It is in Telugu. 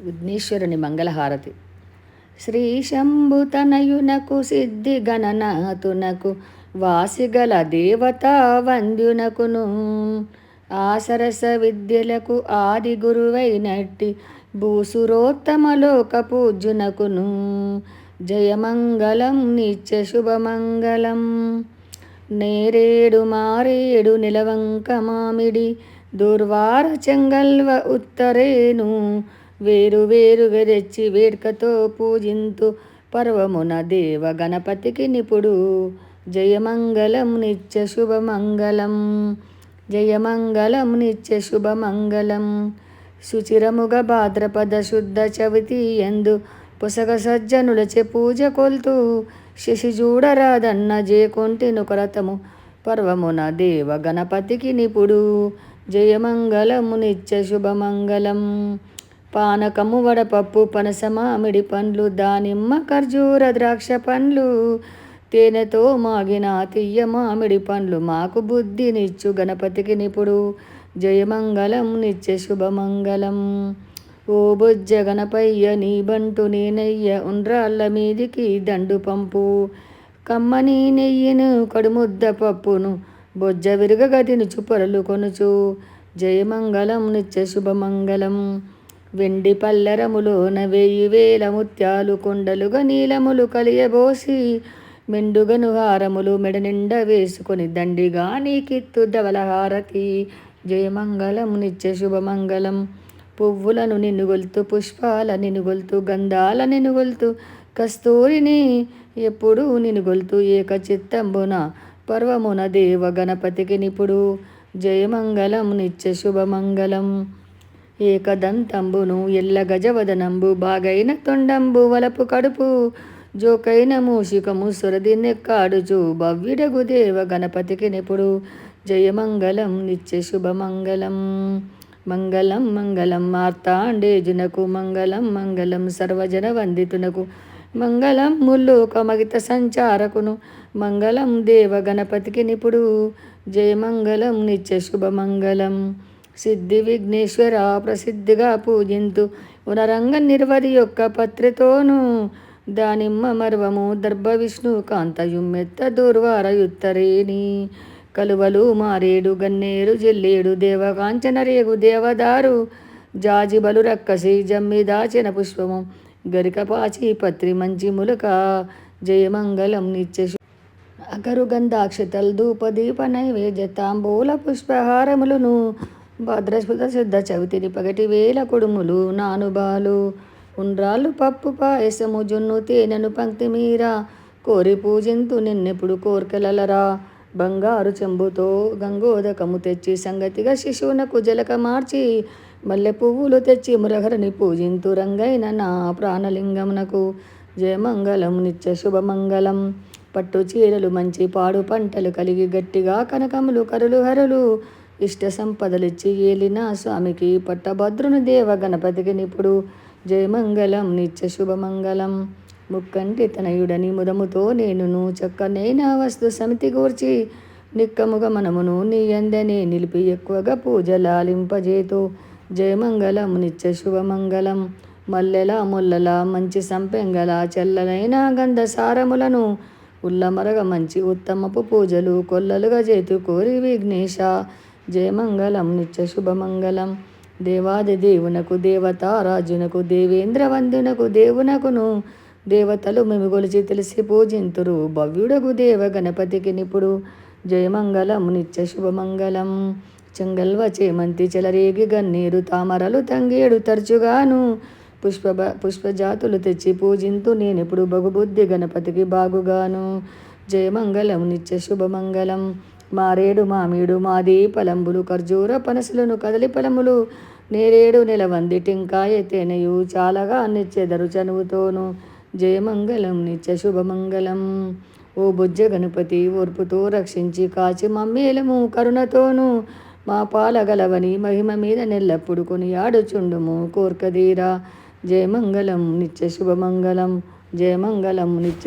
విఘ్నేశ్వరుని మంగళహారతి. శ్రీ శంభుతనయునకు సిద్ధి గణనాథునకు వాసిగల దేవతా వంద్యునకును ఆసరస విద్యలకు ఆది గురువైనట్టి భూసురోత్తమలోక పూజ్యునకును జయమంగళం నిత్య శుభమంగళం. నేరేడు మారేడు నిలవంక మామిడి దుర్వార చెంగల్వ ఉత్తరేను. వేరు వేరుగా తెచ్చి వేడుకతో పూజింతు పర్వమున దేవ గణపతికి నిపుడు. జయమంగళం నిత్య శుభమంగళం జయమంగళం నిత్య శుభమంగళం. సుచిరముగ భాద్రపద శుద్ధ చవితి ఎందు పుసగ సజ్జనులచే పూజ కొల్తూ శిశి చూడరాదన్న జేకొంటి నుకరతము పర్వమున దేవ గణపతికి నిపుడు. జయమంగళము నిత్య శుభమంగళం. పానకము వడపప్పు పనస మామిడి పండ్లు దానిమ్మ ఖర్జూర ద్రాక్ష పండ్లు. తేనెతో మాగిన తీయ మామిడి పండ్లు మాకు బుద్ధినిచ్చు గణపతికి నిపుడు. జయమంగళం నిత్య శుభమంగళం. ఓ బొజ్జ గణపయ్య నీ బంటు నేనయ్య ఉండ్రాళ్ళ మీదికి దండు పంపు. కమ్మని నెయ్యిను కడుముద్ద పప్పును బొజ్జ విరుగగదిని చుపరలు పొరలు కొనుచు. జయమంగళం నిత్య శుభమంగళం. వెండి పల్లెరములోన వెయ్యి వేల ముత్యాలు కొండలుగా నీలములు కలియబోసి మెండుగను హారములు మెడ నిండా వేసుకొని దండిగా నీకిత్తు ధవలహారతి. జయమంగళం నిత్య శుభమంగళం. పువ్వులను నినుగొల్తు పుష్పాల నినుగొల్తు గంధాల నినుగొల్తు కస్తూరిని ఎప్పుడు నినుగొల్తు ఏక చిత్తంబున పర్వమున దేవ గణపతికి నిపుడు. జయమంగళం నిత్య శుభమంగళం. ఏకదంతంబును ఎల్ల గజవదనంబు బాగైన తొండంబు వలపు కడుపు జోకైన మూషికము సురది నెక్కాడుచు భవ్యుడగు దేవ గణపతికి నిపుడు. జయమంగళం నిత్య శుభమంగళం. మంగళం మంగళం మార్తాండేజునకు మంగళం మంగళం సర్వజన వందితునకు. మంగళం ముల్లోక మగిత సంచారకును మంగళం దేవ గణపతికి నిపుడు. జయమంగళం నిత్య శుభమంగళం. సిద్ధి విఘ్నేశ్వర ప్రసిద్ధిగా పూజింతు. ఉనరంగ నిర్వధి యొక్క పత్రితోనూ దానిమ్మ మర్వము దర్భ విష్ణు కాంతయుమ్మెత్త దుర్వారయుత్తరేణి కలువలు మారేడు గన్నేరు జిల్లేడు దేవకాంచన రేగు దేవదారు జాజిబలు రక్కసి జమ్మి దాచిన పుష్పము గరికపాచి పత్రి మంచి ములక జయమంగళం నిత్య అగరుగంధాక్షతల్ ధూపదీప నైవేద్య తాంబూల పుష్పహారములను భద్రస్పృత శుద్ధ చవితిని పగటి వేల కుడుములు నానుబాలు ఉండ్రాళ్ళు పప్పు పాయసము జున్ను తేనెను పంక్తి మీర కోరి పూజింతు నిన్నెప్పుడు కోర్కెలలరా. బంగారు చెంబుతో గంగోదకము తెచ్చి సంగతిగా శిశువునకు జలక మార్చి మల్లె పువ్వులు తెచ్చి మురహరిని పూజింతు రంగైన నా ప్రాణలింగమునకు. జయమంగళం నిత్య శుభమంగళం. పట్టు చీరలు మంచి పాడు పంటలు కలిగి గట్టిగా కనకములు కరులు హరులు. ఇష్ట సంపదలిచ్చి ఏలిన స్వామికి పట్టభద్రుని దేవ గణపతికి నిపుడు. జయమంగళం నిత్య శుభమంగళం. ముక్కంటి తనయుడని ముదముతో నేనును చక్కనైన వస్తు సమితి గూర్చి నిక్కముగ మనమును నీ అందనే నిలిపి ఎక్కువగా పూజలాలింపజేతు. జయమంగళం నిత్య శుభమంగళం. మల్లెల ముల్లల మంచి సంపెంగల చల్లనైన గంధసారములను ఉల్లమరగ మంచి ఉత్తమపు పూజలు కొల్లలుగా చేతు కోరి విఘ్నేశ. జయమంగళం నిత్య శుభమంగళం. దేవాది దేవునకు దేవతారాజునకు దేవేంద్ర వందునకు దేవునకును. దేవతలు మిమిగొలిచి తెలిసి పూజింతురు. భవ్యుడగు దేవ గణపతికి నిపుడు. జయమంగళం నిత్య శుభమంగళం. చెంగల్వ చేమంతి చెలరేగి గన్నీరు తామరలు తంగేడు తరచుగాను. పుష్ప పుష్పజాతులు తెచ్చి పూజింతు నేనెప్పుడు బగుబుద్ధి గణపతికి బాగుగాను. జయమంగళం నిత్య శుభమంగళం. మారేడు మామిడు మాది పలంబులు ఖర్జూర పనసులను కదలి పలములు నేరేడు నెలవంది టెంకాయ తేనెయు చాలాగా నిచ్చెదరు చనువుతోను జయమంగళం నిత్య శుభమంగళం. ఓ బుజ్జ గణపతి ఓర్పుతో రక్షించి కాచి మమ్మేలము కరుణతోను మా పాలగలవని మహిమ మీద నెల్లప్పుడు కొనియాడుచుండుము కోర్కదీరా జయమంగళం నిత్య శుభమంగళం జయమంగళం నిత్య